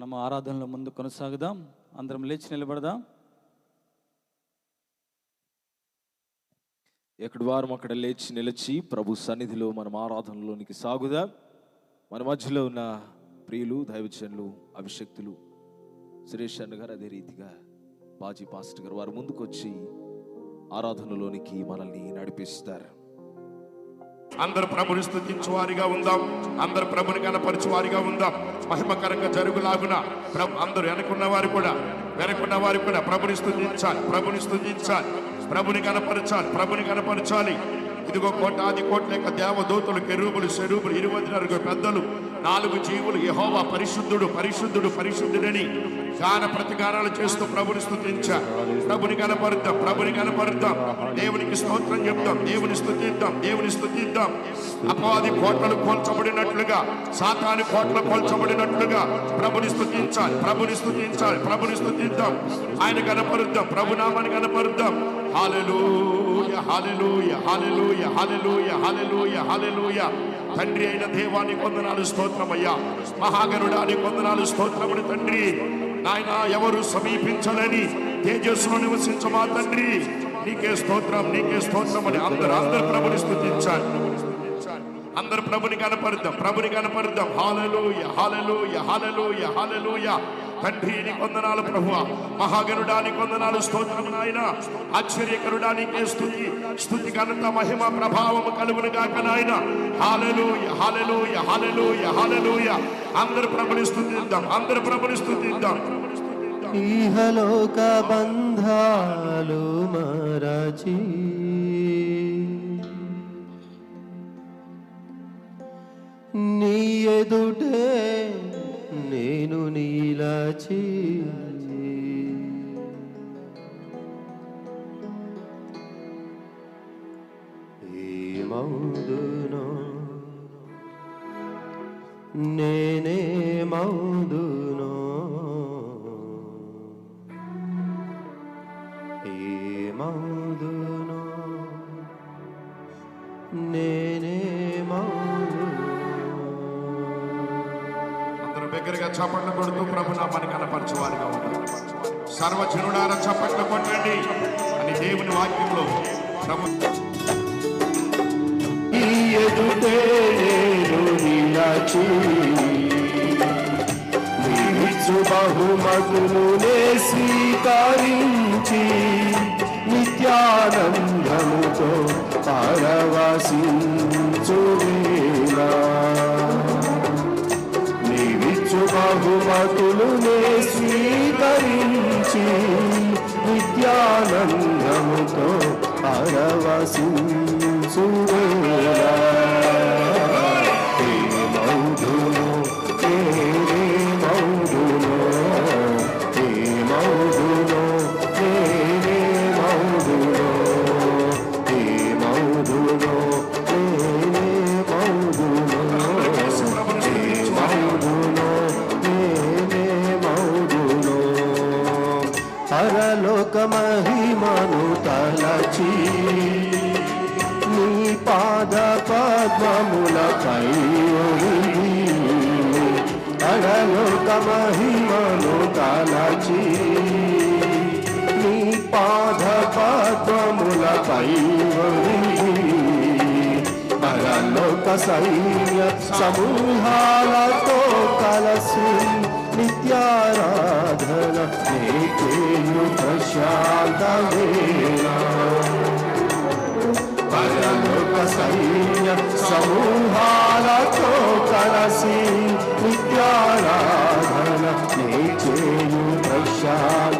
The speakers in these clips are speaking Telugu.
మనము ఆరాధనలో ముందు కొనసాగుదాం. అందరం లేచి నిలబడదాం. ఎక్కడి వారం అక్కడ లేచి నిలిచి ప్రభు సన్నిధిలో మనం ఆరాధనలోనికి సాగుదాం. మన మధ్యలో ఉన్న ప్రియులు దైవజనులు అభిషక్తులు సురేష్ అన్న గారు అదే రీతిగా బాజీ పాస్టర్ గారు వారు ముందుకు వచ్చి ఆరాధనలోనికి మనల్ని నడిపిస్తారు. అందరు ప్రభుని స్థుతించు వారిగా ఉందాం. అందరు ప్రభుని కనపరచు వారిగా ఉందాం. మహిమకరంగా జరుగులాగున ప్రభు అందరూ వెనుకున్న వారు కూడా వెనుకున్న వారు కూడా ప్రభుని స్థుతించాలి ప్రభుని స్థుతించాలి ప్రభుని కనపరచాలి ప్రభుని కనపరచాలి ఇదిగో కోటాది కోట్ల యొక్క దేవదూతలు కెరూబులు శరూబులు ఇరువై నలుగురు పెద్దలు నాలుగు జీవులు యహోవా పరిశుద్ధుడు పరిశుద్ధుడు పరిశుద్ధుడని గాన ప్రతికారాలు చేస్తూ ప్రభుని స్థుతించా ప్రభుని కనపరుద్దాం ప్రభుని కనపరుద్దాం. దేవునికి స్తోత్రం చెప్తాం దేవుని స్థుతిద్దాం దేవుని స్థుతిద్దాం అపవాది కోట్లను కోల్చబడినట్లుగా సాతాని కోటలు కోల్చబడినట్లుగా ప్రభుని స్థుతించాలి ప్రభుని స్థుతించాలి ప్రభుని స్థుతిద్దాం ఆయన కనపరుద్దాం ప్రభునామాన్ని కనపరుద్దాం. Hallelujah hallelujah hallelujah hallelujah hallelujah hallelujah. తండ్రి అయిన దేవాని కొందనాలు స్తోత్రమయ్యా. మహాగరుడాని కొందనాలు స్తోత్రముడు తండ్రి. నాయన ఎవరు సమీపించలేని తేజస్సులో నివసించమా తండ్రి? నీకే స్తోత్రం నీకే స్తోత్రం అని అందరు అందరు ప్రభుని స్థుతించాలి. అందరు ప్రభుని కనపరుద్దాం ప్రభుని కనపరుద్దాం. హాలలోయ హాలలోయ హాలలోయ హాలలోయ. తండ్రి కొందనాలు ప్రభు మహాగరుడానికి కొందనాలు స్తోత్రం నాయన. ఆశ్చర్యకరుడానికే స్థుతి స్థుతి ఘనత మహిమ ప్రభావం కలుగును గాక నాయన. Hallelujah hallelujah hallelujah hallelujah. అందరు ప్రభుని స్థుతిద్దాం అందరు ప్రభుని స్థుతిద్దాం. ఇహలోక బంధాలు మరచి నీ ఎదుటే నేను నీలాచి ఏమౌదునో నేనే మౌదునో చప్పట్లు కొడుతూ ప్రభు నామాన్ని కనపరచు వారిగా ఉన్నారు సర్వజనుడార చప్పట్లు కొట్టండి అని దేవుని వాక్యంలో ప్రభు ఈ ఎదుటే నేను నిలచి స్వీకరించి నిత్యానందముతో పరవశించువేలా ఆనందముతో పరవశించువేలా. ఏ పరలోక మహిమను తలచి నీ పాద పద్మములపై ఒరిగి పరలోక మహిమను తలచి నీ పాద పద్మములపై ఒరిగి పరలోక సైన్య సమూహాలతో కలసి నిత్యారాధన నీకేను ప్రశాంత పరలోక సైన్య సమూహాలతో కలసి నిత్యారాధన నీకేను ప్రశాంత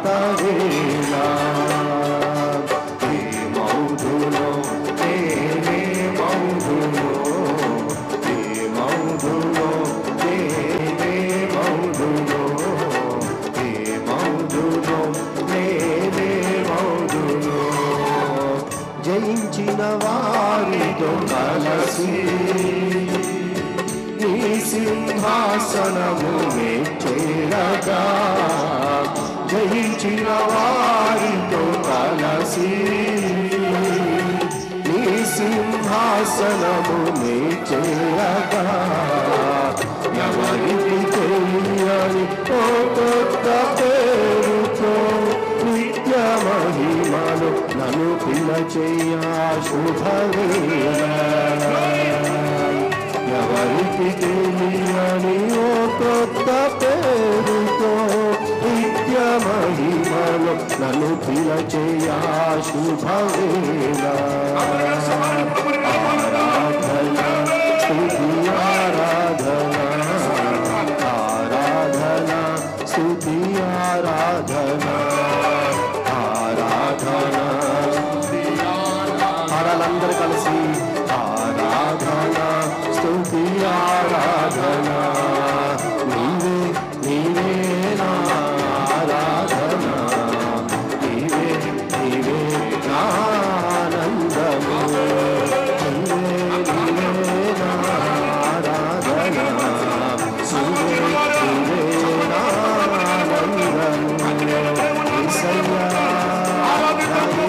జయించిన వారితో కలసి నీ సింహాసనము మే చేరగా జయించిన వారితో కలసి నీ సింహాసనము చేరగా ఎవరికి తెలియని ఓ పిలచేయ శుభవేళ ఎవరికి తెలియని ఓ కొత్త పేరుతో నిత్య మహిమలో నన్ను పిలచేయ శుభవేళ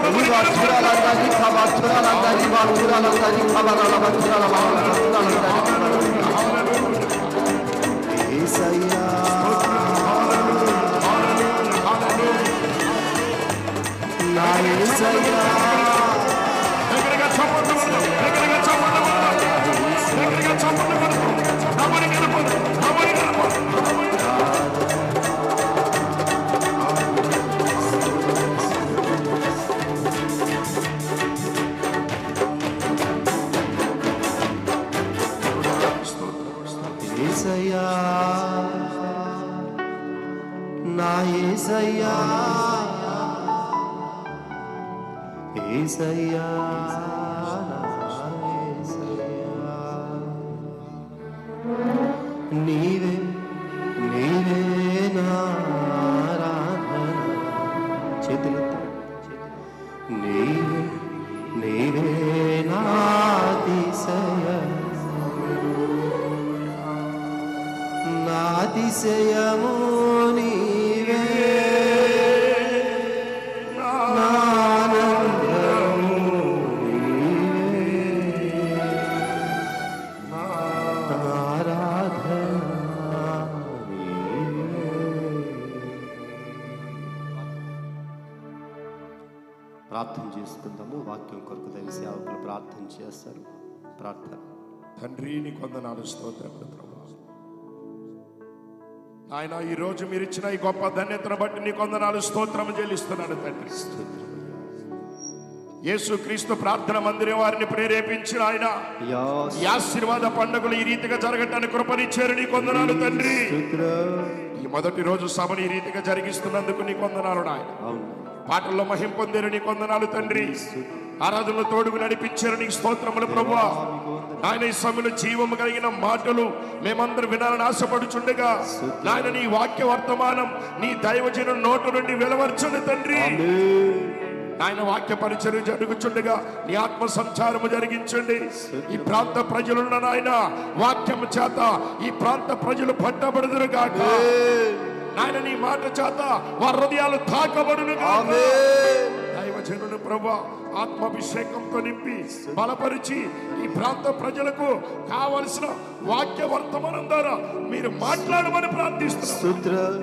ప్రభుని కనపడదాం భక్తులందరి భక్తులందరి భక్తులందరి ఖబరాల భక్తుల యేసయ్యా నా యేసయ్యా ईसैया ईसैया नीवे नीवे नाराधना चित्रित नीवे नीवे नातिशय नातिशयमुनी ప్రార్థన చేసుకుందాము. వాక్యం కొరకు దైవ సేవకులు ప్రార్థన చేస్తారు. ప్రార్థన. తండ్రి నీ కొందనాలు స్తోత్రములు ప్రభు ఆయన ఈ రోజు మీరు ఇచ్చిన ఈ గొప్ప ధన్యతను బట్టి నీ కొందనాలు స్తోత్రం చెల్లిస్తున్నాడు తండ్రి. యేసు క్రీస్తు ప్రార్థన మందిరం వారిని ప్రేరేపించిన ఆయన. ఈ ఆశీర్వాద పండుగలు ఈ రీతిగా జరగటానికి కృపనిచ్చారు నీ కొందనాలు తండ్రి. ఈ మొదటి రోజు సభను ఈ రీతిగా జరిగిస్తున్నందుకు నీ కొందనాలు నాయన. పాటల్లో మహిం పొందారు నీ కొందనాలు తండ్రి. ఆరాధనలో తోడుగు నడిపించారు నీ స్తోత్రములు ప్రభు ఆయన ఈ సమయంలో జీవము కలిగిన మాటలు మేమందరం వినాలని ఆశపడుచుండగా నాయన నీ వాక్య వర్తమానం నీ దైవజన నోటు నుండి వెలవర్చండి తండ్రి. ఆయన వాక్య పరిచయం జరుగుచుండగా నీ ఆత్మ సంచారము జరిగించండి. ఈ ప్రాంత ప్రజలున్న నాయన వాక్యము చేత ఈ ప్రాంత ప్రజలు పట్టబడుదురు గాక. నాయన నీ మాట చేత వారి హృదయాలు తాకబడును దైవజనుడు ప్రభు ఆత్మాభిషేకంతో నింపి బలపరిచి ఈ ప్రాంత ప్రజలకు కావలసిన వాక్య వర్తమానం ద్వారా మీరు మాట్లాడమని ప్రార్థిస్తున్నారు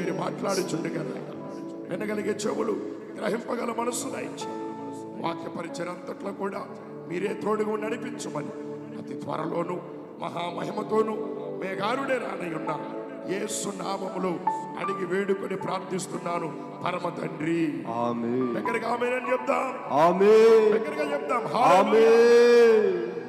మీరు మాట్లాడుచుండగా వినగలిగే చెవులు గ్రహింపగల మనస్సు దయచి వాక్య పరిచయం అంతట్లో కూడా మీరే తోడుగా నడిపించమని అతి త్వరలోను మహామహిమతోను మేఘారుడే రానయ్యున్న యేసు నామములో అడిగి వేడుకొని ప్రార్థిస్తున్నాను. పరమ తండ్రి. ఆమె దగ్గరగా ఆమె చెప్దాం. ఆమె దగ్గరగా చెప్దాం. ఆమె.